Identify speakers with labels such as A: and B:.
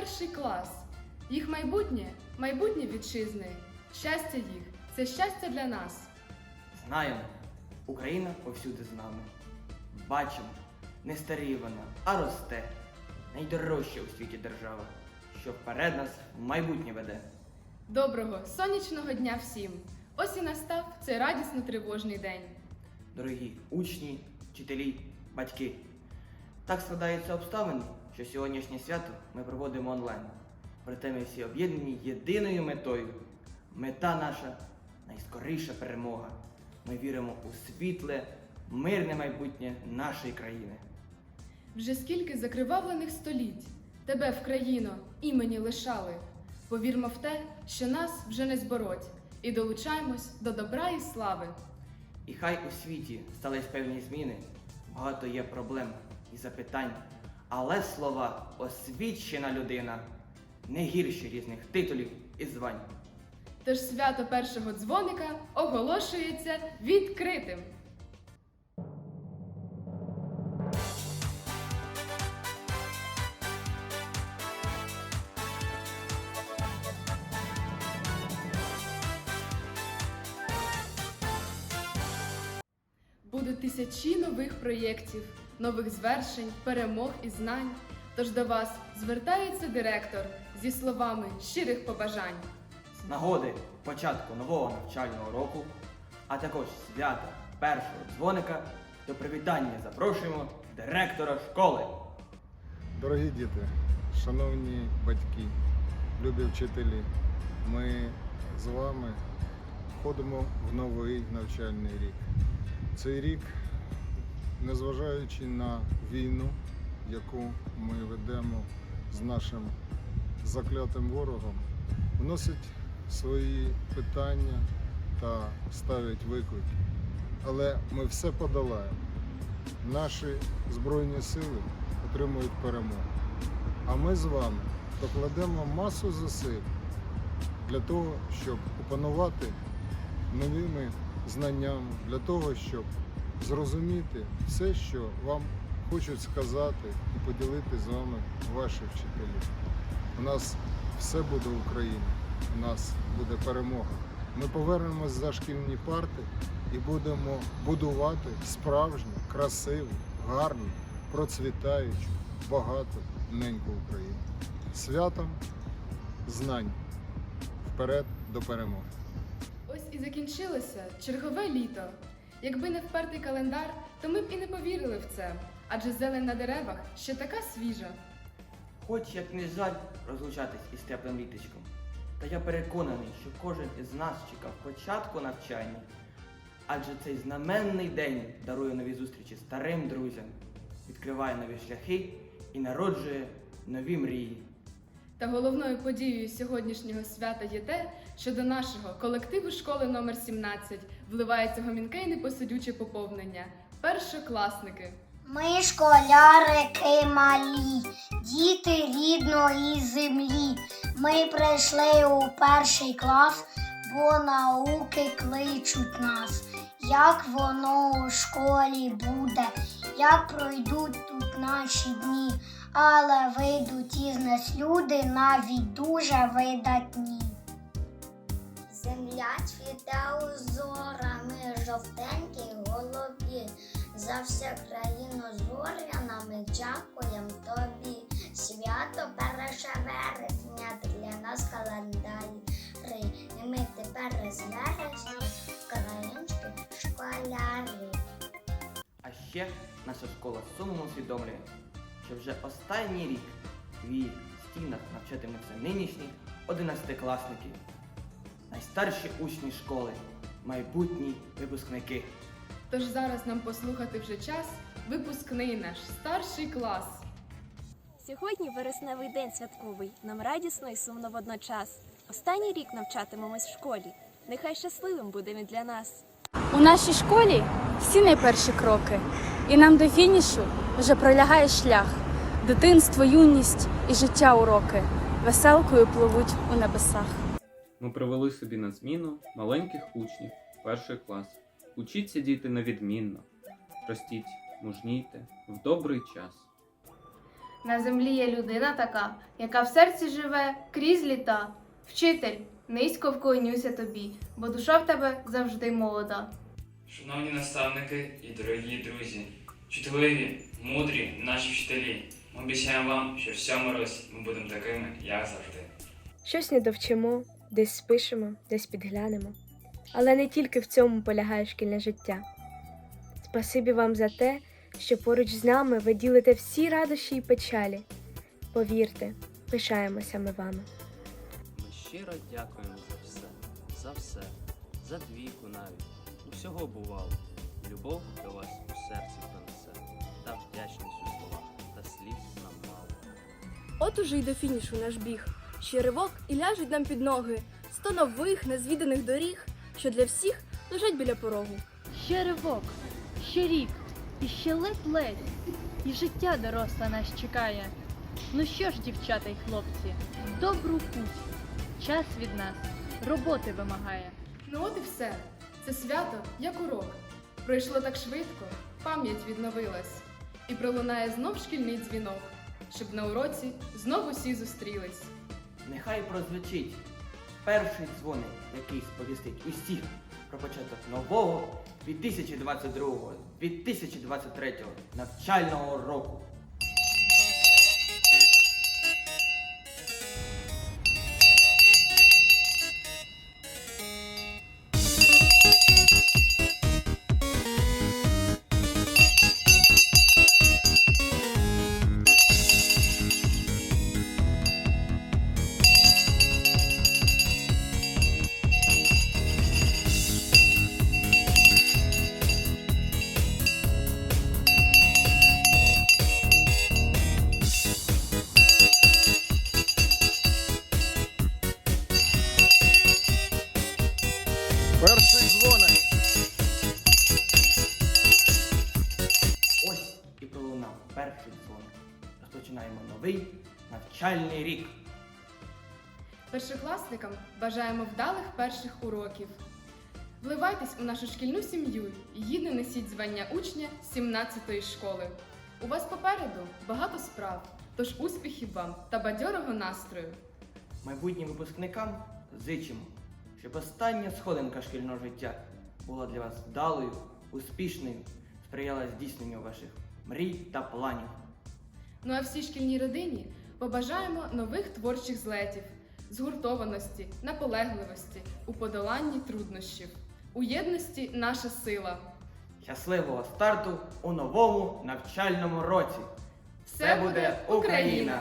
A: перший клас. Їх майбутнє майбутнє вітчизни. Щастя їх це щастя для нас.
B: Знаємо, Україна повсюди з нами. Бачимо, не старіє вона, а росте. Найдорожча у світі держава, що вперед нас в майбутнє веде.
A: Доброго сонячного дня всім! Ось і настав цей радісно тривожний день.
B: Дорогі учні, вчителі, батьки. Так складаються обставини, що сьогоднішнє свято ми проводимо онлайн. Проте ми всі об'єднані єдиною метою. Мета наша найскоріша перемога. Ми віримо у світле, мирне майбутнє нашої країни.
A: Вже скільки закривавлених століть тебе в країно імені лишали. Повірмо в те, що нас вже не збороть, і долучаємось до добра і слави.
B: І хай у світі стались певні зміни, багато є проблем і запитань, але слова освічена людина не гірші різних титулів і звань.
A: Тож свято першого дзвоника оголошується відкритим. Будуть тисячі нових проєктів, нових звершень, перемог і знань. Тож до вас звертається директор зі словами щирих побажань.
B: З нагоди початку нового навчального року, а також свята першого дзвоника до привітання запрошуємо директора школи.
C: Дорогі діти, шановні батьки, любі вчителі, ми з вами входимо в новий навчальний рік. Цей рік, незважаючи на війну, яку ми ведемо з нашим заклятим ворогом, вносить свої питання та ставить виклики. Але ми все подолаємо. Наші Збройні сили отримують перемогу. А ми з вами докладемо масу зусиль для того, щоб опанувати новими знаннями, для того, щоб зрозуміти все, що вам хочуть сказати і поділити з вами ваші вчителі. У нас все буде Україна, у нас буде перемога. Ми повернемось за шкільні парти і будемо будувати справжню, красиву, гарну, процвітаючу, багату неньку Україну. Святом знань вперед до перемоги.
A: Ось і закінчилося чергове літо. Якби не впертий календар, то ми б і не повірили в це. Адже зелень на деревах ще така свіжа.
B: Хоч як не жаль розлучатись із теплим літочком, та я переконаний, що кожен із нас чекав початку навчання, адже цей знаменний день дарує нові зустрічі старим друзям, відкриває нові шляхи і народжує нові мрії.
A: Та головною подією сьогоднішнього свята є те, що до нашого колективу школи номер 17 вливається гомінке і непосидюче поповнення. Першокласники.
D: Ми школярики малі, діти рідної землі. Ми прийшли у перший клас, бо науки кличуть нас. Як воно у школі буде, як пройдуть тут наші дні, але вийдуть із нас люди навіть дуже видатні. Земля цвіте узорами, жовтенькій голові. За все країну зорянами дякуєм тобі. Свято вересня для нас календарі. І ми тепер з вересня українські школяри.
B: А ще наша школа сумом усвідомлює, що вже останній рік в її стінах навчатимуться нинішні одинадцятикласники, найстарші учні школи, майбутні випускники.
A: Тож зараз нам послухати вже час випускний наш старший клас.
E: Сьогодні вересневий день святковий. Нам радісно і сумно водночас. Останній рік навчатимемось в школі. Нехай щасливим буде він для нас.
F: У нашій школі всі найперші кроки, і нам до фінішу вже пролягає шлях. Дитинство, юність і життя уроки веселкою пливуть у небесах.
G: Ми привели собі на зміну маленьких учнів перший клас. Учіться діти невідмінно, ростіть, мужнійте в добрий час.
H: На землі є людина така, яка в серці живе крізь літа. Вчитель, низько вклонюся тобі, бо душа в тебе завжди молода.
I: Шановні наставники і дорогі друзі, чутливі, мудрі наші вчителі. Ми обіцяємо вам, що в цьому році ми будемо такими, як завжди.
E: Щось не довчимо, десь спишемо, десь підглянемо. Але не тільки в цьому полягає шкільне життя. Спасибі вам за те, що поруч з нами ви ділите всі радощі і печалі. Повірте, пишаємося ми вами.
J: Ми щиро дякуємо за все, за все, за двійку навіть. Усього бувало. Любов до вас у серці пронесе, та вдячність у словах, та слів нам мало.
F: От уже й до фінішу наш біг. Ще ривок і ляжуть нам під ноги. Сто нових незвіданих доріг, що для всіх лежать біля порогу.
K: Ще ривок, ще рік, і ще ледь-ледь, і життя доросла нас чекає. Ну що ж, дівчата й хлопці, в добру путь. Час від нас роботи вимагає.
A: Ну от і все. Це свято, як урок. Пройшло так швидко, пам'ять відновилась. І пролунає знов шкільний дзвінок, щоб на уроці знов усі зустрілись.
B: Нехай прозвучить перший дзвоник, який сповістить усіх про початок нового 2022-2023 навчального року. Перший дзвоник. Розпочинаємо новий навчальний рік.
A: Першокласникам бажаємо вдалих перших уроків. Вливайтесь у нашу шкільну сім'ю і гідно несіть звання учня 17-ї школи. У вас попереду багато справ, тож успіхів вам та бадьорого настрою.
B: Майбутнім випускникам зичимо, щоб остання сходинка шкільного життя була для вас вдалою, успішною, сприяла здійсненню ваших мрій та планів.
A: Ну а всій шкільній родині побажаємо нових творчих злетів, згуртованості, наполегливості, у подоланні труднощів. У єдності наша сила.
B: Щасливого старту у новому навчальному році!
A: Все буде Україна!